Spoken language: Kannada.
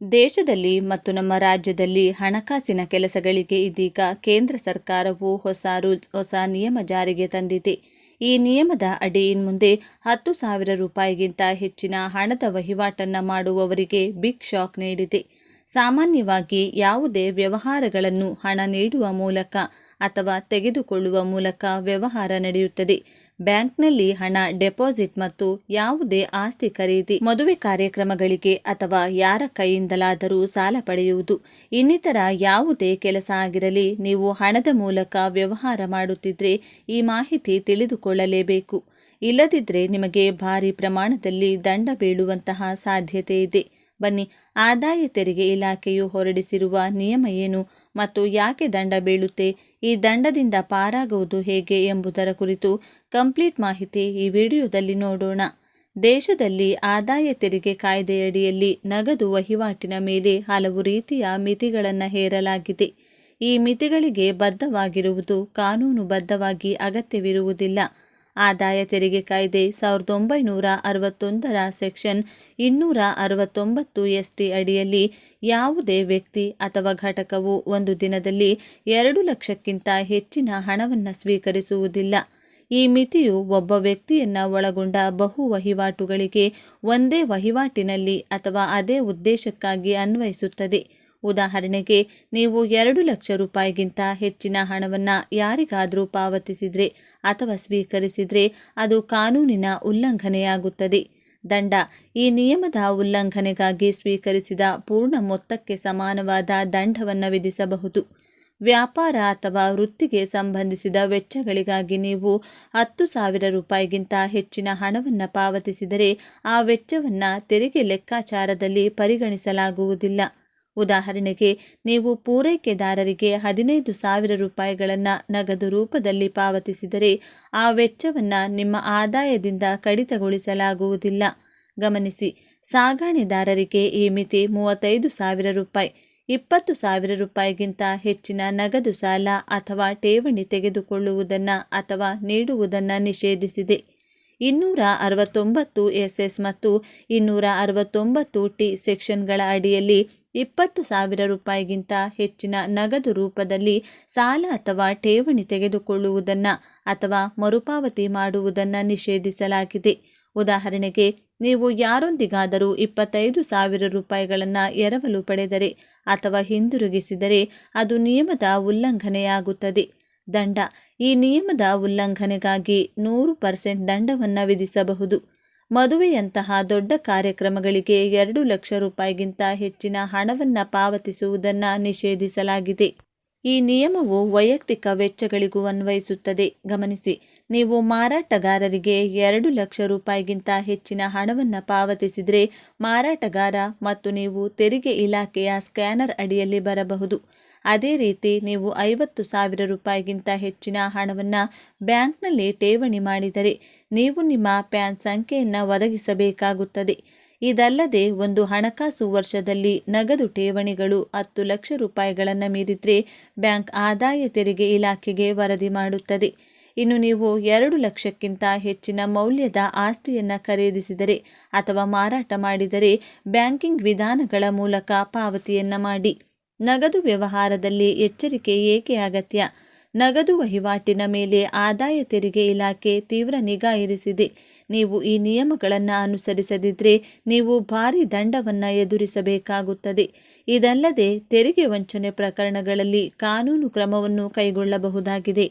ದೇಶದಲ್ಲಿ ಮತ್ತು ನಮ್ಮ ರಾಜ್ಯದಲ್ಲಿ ಹಣಕಾಸಿನ ಕೆಲಸಗಳಿಗೆ ಇದೀಗ ಕೇಂದ್ರ ಸರ್ಕಾರವು ಹೊಸ ರೂಲ್ಸ್, ಹೊಸ ನಿಯಮ ಜಾರಿಗೆ ತಂದಿದೆ. ಈ ನಿಯಮದ ಅಡಿ ಇನ್ಮುಂದೆ ಹತ್ತು ಸಾವಿರ ರೂಪಾಯಿಗಿಂತ ಹೆಚ್ಚಿನ ಹಣದ ವಹಿವಾಟನ್ನು ಮಾಡುವವರಿಗೆ ಬಿಗ್ ಶಾಕ್ ನೀಡಿದೆ. ಸಾಮಾನ್ಯವಾಗಿ ಯಾವುದೇ ವ್ಯವಹಾರಗಳನ್ನು ಹಣ ನೀಡುವ ಮೂಲಕ ಅಥವಾ ತೆಗೆದುಕೊಳ್ಳುವ ಮೂಲಕ ವ್ಯವಹಾರ ನಡೆಯುತ್ತದೆ. ಬ್ಯಾಂಕ್ನಲ್ಲಿ ಹಣ ಡೆಪಾಸಿಟ್ ಮತ್ತು ಯಾವುದೇ ಆಸ್ತಿ ಖರೀದಿ, ಮದುವೆ ಕಾರ್ಯಕ್ರಮಗಳಿಗೆ ಅಥವಾ ಯಾರ ಕೈಯಿಂದಲಾದರೂ ಸಾಲ ಪಡೆಯುವುದು. ಇನ್ನಿತರ ಯಾವುದೇ ಕೆಲಸ ಆಗಿರಲಿ, ನೀವು ಹಣದ ಮೂಲಕ ವ್ಯವಹಾರ ಮಾಡುತ್ತಿದ್ದರೆ ಈ ಮಾಹಿತಿ ತಿಳಿದುಕೊಳ್ಳಲೇಬೇಕು. ಇಲ್ಲದಿದ್ದರೆ ನಿಮಗೆ ಭಾರಿ ಪ್ರಮಾಣದಲ್ಲಿ ದಂಡ ಬೀಳುವಂತಹ ಸಾಧ್ಯತೆ ಇದೆ. ಬನ್ನಿ. ಆದಾಯ ತೆರಿಗೆ ಇಲಾಖೆಯು ಹೊರಡಿಸಿರುವ ನಿಯಮ ಏನು ಮತ್ತು ಯಾಕೆ ದಂಡ ಬೀಳುತ್ತೆ? ಈ ದಂಡದಿಂದ ಪಾರಾಗುವುದು ಹೇಗೆ ಎಂಬುದರ ಕುರಿತು ಕಂಪ್ಲೀಟ್ ಮಾಹಿತಿ ಈ ವಿಡಿಯೋದಲ್ಲಿ ನೋಡೋಣ. ದೇಶದಲ್ಲಿ ಆದಾಯ ತೆರಿಗೆ ಕಾಯ್ದೆಯಡಿಯಲ್ಲಿ ನಗದು ವಹಿವಾಟಿನ ಮೇಲೆ ಹಲವು ರೀತಿಯ ಮಿತಿಗಳನ್ನು ಹೇರಲಾಗಿದೆ. ಈ ಮಿತಿಗಳಿಗೆ ಬದ್ಧವಾಗಿರುವುದು ಕಾನೂನುಬದ್ಧವಾಗಿ ಅಗತ್ಯವಿರುವುದಿಲ್ಲ. ಆದಾಯ ತೆರಿಗೆ ಕಾಯ್ದೆ ಸಾವಿರದ ಒಂಬೈನೂರ ಅರವತ್ತೊಂದರ ಸೆಕ್ಷನ್ ಇನ್ನೂರ ಅರವತ್ತೊಂಬತ್ತು ಎಸ್ಟಿ ಅಡಿಯಲ್ಲಿ ಯಾವುದೇ ವ್ಯಕ್ತಿ ಅಥವಾ ಘಟಕವು ಒಂದು ದಿನದಲ್ಲಿ ಎರಡು ಲಕ್ಷಕ್ಕಿಂತ ಹೆಚ್ಚಿನ ಹಣವನ್ನು ಸ್ವೀಕರಿಸುವುದಿಲ್ಲ. ಈ ಮಿತಿಯು ಒಬ್ಬ ವ್ಯಕ್ತಿಯನ್ನು ಒಳಗೊಂಡ ಬಹು ವಹಿವಾಟುಗಳಿಗೆ ಒಂದೇ ವಹಿವಾಟಿನಲ್ಲಿ ಅಥವಾ ಅದೇ ಉದ್ದೇಶಕ್ಕಾಗಿ ಅನ್ವಯಿಸುತ್ತದೆ. ಉದಾಹರಣೆಗೆ, ನೀವು ಎರಡು ಲಕ್ಷ ರೂಪಾಯಿಗಿಂತ ಹೆಚ್ಚಿನ ಹಣವನ್ನು ಯಾರಿಗಾದರೂ ಪಾವತಿಸಿದರೆ ಅಥವಾ ಸ್ವೀಕರಿಸಿದರೆ ಅದು ಕಾನೂನಿನ ಉಲ್ಲಂಘನೆಯಾಗುತ್ತದೆ. ದಂಡ. ಈ ನಿಯಮದ ಉಲ್ಲಂಘನೆಗಾಗಿ ಸ್ವೀಕರಿಸಿದ ಪೂರ್ಣ ಮೊತ್ತಕ್ಕೆ ಸಮಾನವಾದ ದಂಡವನ್ನು ವಿಧಿಸಬಹುದು. ವ್ಯಾಪಾರ ಅಥವಾ ವೃತ್ತಿಗೆ ಸಂಬಂಧಿಸಿದ ವೆಚ್ಚಗಳಿಗಾಗಿ ನೀವು ಹತ್ತು ಸಾವಿರ ರೂಪಾಯಿಗಿಂತ ಹೆಚ್ಚಿನ ಹಣವನ್ನು ಪಾವತಿಸಿದರೆ ಆ ವೆಚ್ಚವನ್ನು ತೆರಿಗೆ ಲೆಕ್ಕಾಚಾರದಲ್ಲಿ ಪರಿಗಣಿಸಲಾಗುವುದಿಲ್ಲ. ಉದಾಹರಣೆಗೆ, ನೀವು ಪೂರೈಕೆದಾರರಿಗೆ ಹದಿನೈದು ಸಾವಿರ ರೂಪಾಯಿಗಳನ್ನು ನಗದು ರೂಪದಲ್ಲಿ ಪಾವತಿಸಿದರೆ, ಆ ವೆಚ್ಚವನ್ನು ನಿಮ್ಮ ಆದಾಯದಿಂದ ಕಡಿತಗೊಳಿಸಲಾಗುವುದಿಲ್ಲ. ಗಮನಿಸಿ, ಸಾಗಾಣೆದಾರರಿಗೆ ಈ ಮಿತಿ ಮೂವತ್ತೈದು ಸಾವಿರ ರೂಪಾಯಿ, ಇಪ್ಪತ್ತು ಸಾವಿರ ರೂಪಾಯಿಗಿಂತ ಹೆಚ್ಚಿನ ನಗದು ಸಾಲ ಅಥವಾ ಠೇವಣಿ ತೆಗೆದುಕೊಳ್ಳುವುದನ್ನು ಅಥವಾ ನೀಡುವುದನ್ನು ನಿಷೇಧಿಸಿದೆ. ಇನ್ನೂರ ಅರವತ್ತೊಂಬತ್ತು ಎಸ್ ಎಸ್ ಮತ್ತು ಇನ್ನೂರ ಅರವತ್ತೊಂಬತ್ತು ಟಿ ಸೆಕ್ಷನ್ಗಳ ಅಡಿಯಲ್ಲಿ ಇಪ್ಪತ್ತು ಸಾವಿರ ರೂಪಾಯಿಗಿಂತ ಹೆಚ್ಚಿನ ನಗದು ರೂಪದಲ್ಲಿ ಸಾಲ ಅಥವಾ ಠೇವಣಿ ತೆಗೆದುಕೊಳ್ಳುವುದನ್ನು ಅಥವಾ ಮರುಪಾವತಿ ಮಾಡುವುದನ್ನು ನಿಷೇಧಿಸಲಾಗಿದೆ. ಉದಾಹರಣೆಗೆ, ನೀವು ಯಾರೊಂದಿಗಾದರೂ ಇಪ್ಪತ್ತೈದು ಸಾವಿರ ರೂಪಾಯಿಗಳನ್ನು ಎರವಲು ಪಡೆದರೆ ಅಥವಾ ಹಿಂದಿರುಗಿಸಿದರೆ ಅದು ನಿಯಮದ ಉಲ್ಲಂಘನೆಯಾಗುತ್ತದೆ. ದಂಡ. ಈ ನಿಯಮದ ಉಲ್ಲಂಘನೆಗಾಗಿ ನೂರು ಪರ್ಸೆಂಟ್ ದಂಡವನ್ನು ವಿಧಿಸಬಹುದು. ಮದುವೆಯಂತಹ ದೊಡ್ಡ ಕಾರ್ಯಕ್ರಮಗಳಿಗೆ ಎರಡು ಲಕ್ಷ ರೂಪಾಯಿಗಿಂತ ಹೆಚ್ಚಿನ ಹಣವನ್ನು ಪಾವತಿಸುವುದನ್ನು ನಿಷೇಧಿಸಲಾಗಿದೆ. ಈ ನಿಯಮವು ವೈಯಕ್ತಿಕ ವೆಚ್ಚಗಳಿಗೂ ಅನ್ವಯಿಸುತ್ತದೆ. ಗಮನಿಸಿ, ನೀವು ಮಾರಾಟಗಾರರಿಗೆ ಎರಡು ಲಕ್ಷ ರೂಪಾಯಿಗಿಂತ ಹೆಚ್ಚಿನ ಹಣವನ್ನು ಪಾವತಿಸಿದರೆ ಮಾರಾಟಗಾರ ಮತ್ತು ನೀವು ತೆರಿಗೆ ಇಲಾಖೆಯ ಸ್ಕ್ಯಾನರ್ ಅಡಿಯಲ್ಲಿ ಬರಬಹುದು. ಅದೇ ರೀತಿ ನೀವು ಐವತ್ತು ಸಾವಿರ ರೂಪಾಯಿಗಿಂತ ಹೆಚ್ಚಿನ ಹಣವನ್ನು ಬ್ಯಾಂಕ್ನಲ್ಲಿ ಠೇವಣಿ ಮಾಡಿದರೆ ನೀವು ನಿಮ್ಮ ಪ್ಯಾನ್ ಸಂಖ್ಯೆಯನ್ನು ಒದಗಿಸಬೇಕಾಗುತ್ತದೆ. ಇದಲ್ಲದೆ ಒಂದು ಹಣಕಾಸು ವರ್ಷದಲ್ಲಿ ನಗದು ಠೇವಣಿಗಳು ಹತ್ತು ಲಕ್ಷ ರೂಪಾಯಿಗಳನ್ನು ಮೀರಿದರೆ ಬ್ಯಾಂಕ್ ಆದಾಯ ತೆರಿಗೆ ಇಲಾಖೆಗೆ ವರದಿ ಮಾಡುತ್ತದೆ. ಇನ್ನು ನೀವು ಎರಡು ಲಕ್ಷಕ್ಕಿಂತ ಹೆಚ್ಚಿನ ಮೌಲ್ಯದ ಆಸ್ತಿಯನ್ನು ಖರೀದಿಸಿದರೆ ಅಥವಾ ಮಾರಾಟ ಮಾಡಿದರೆ ಬ್ಯಾಂಕಿಂಗ್ ವಿಧಾನಗಳ ಮೂಲಕ ಪಾವತಿಯನ್ನು ಮಾಡಿ. ನಗದು ವ್ಯವಹಾರದಲ್ಲಿ ಎಚ್ಚರಿಕೆ ಏಕೆ ಅಗತ್ಯ? ನಗದು ವಹಿವಾಟಿನ ಮೇಲೆ ಆದಾಯ ತೆರಿಗೆ ಇಲಾಖೆ ತೀವ್ರ ನಿಗಾ ಇರಿಸಿದೆ. ನೀವು ಈ ನಿಯಮಗಳನ್ನು ಅನುಸರಿಸದಿದ್ದರೆ ನೀವು ಭಾರಿ ದಂಡವನ್ನು ಎದುರಿಸಬೇಕಾಗುತ್ತದೆ. ಇದಲ್ಲದೆ ತೆರಿಗೆ ವಂಚನೆ ಪ್ರಕರಣಗಳಲ್ಲಿ ಕಾನೂನು ಕ್ರಮವನ್ನು ಕೈಗೊಳ್ಳಬಹುದಾಗಿದೆ.